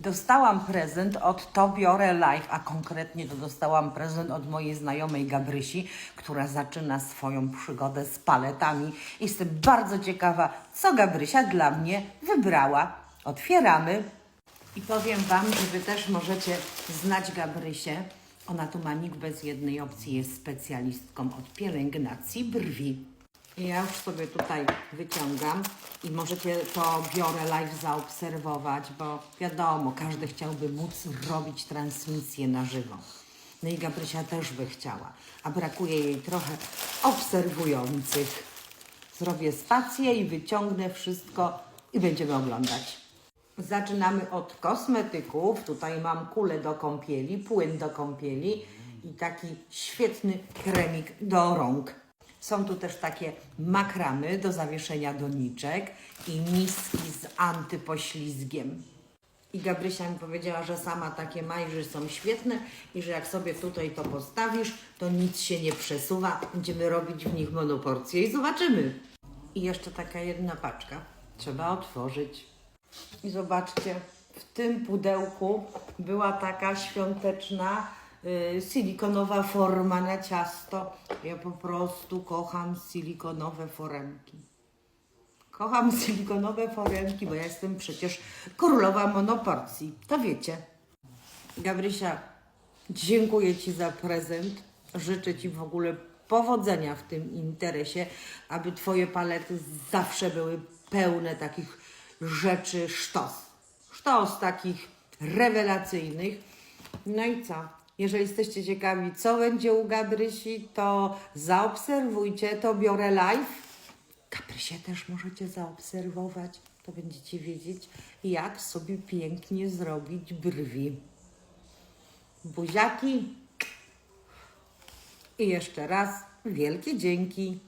Dostałam prezent od To Biorę Live, a konkretnie to dostałam prezent od mojej znajomej Gabrysi, która zaczyna swoją przygodę z paletami. Jestem bardzo ciekawa, co Gabrysia dla mnie wybrała. Otwieramy i powiem Wam, że Wy też możecie znać Gabrysię. Ona tu ma nikt bez jednej opcji, jest specjalistką od pielęgnacji brwi. Ja już sobie tutaj wyciągam i możecie to biorę live zaobserwować, bo wiadomo, każdy chciałby móc robić transmisję na żywo. No i Gabrysia też by chciała, a brakuje jej trochę obserwujących. Zrobię spację i wyciągnę wszystko i będziemy oglądać. Zaczynamy od kosmetyków. Tutaj mam kulę do kąpieli, płyn do kąpieli i taki świetny kremik do rąk. Są tu też takie makramy do zawieszenia doniczek i miski z antypoślizgiem. I Gabrysia mi powiedziała, że sama takie ma i że są świetne i że jak sobie tutaj to postawisz, to nic się nie przesuwa. Będziemy robić w nich monoporcje i zobaczymy. I jeszcze taka jedna paczka. Trzeba otworzyć. I zobaczcie, w tym pudełku była taka świąteczna silikonowa forma na ciasto. Ja po prostu kocham silikonowe foremki. Kocham silikonowe foremki, bo ja jestem przecież królowa monoporcji. To wiecie. Gabrysia, dziękuję Ci za prezent. Życzę Ci w ogóle powodzenia w tym interesie, aby Twoje palety zawsze były pełne takich rzeczy sztos. Sztos takich rewelacyjnych. No i co? Jeżeli jesteście ciekawi, co będzie u Gabrysi, to zaobserwujcie, to biorę live. Gabrysię też możecie zaobserwować, to będziecie wiedzieć, jak sobie pięknie zrobić brwi. Buziaki. I jeszcze raz wielkie dzięki.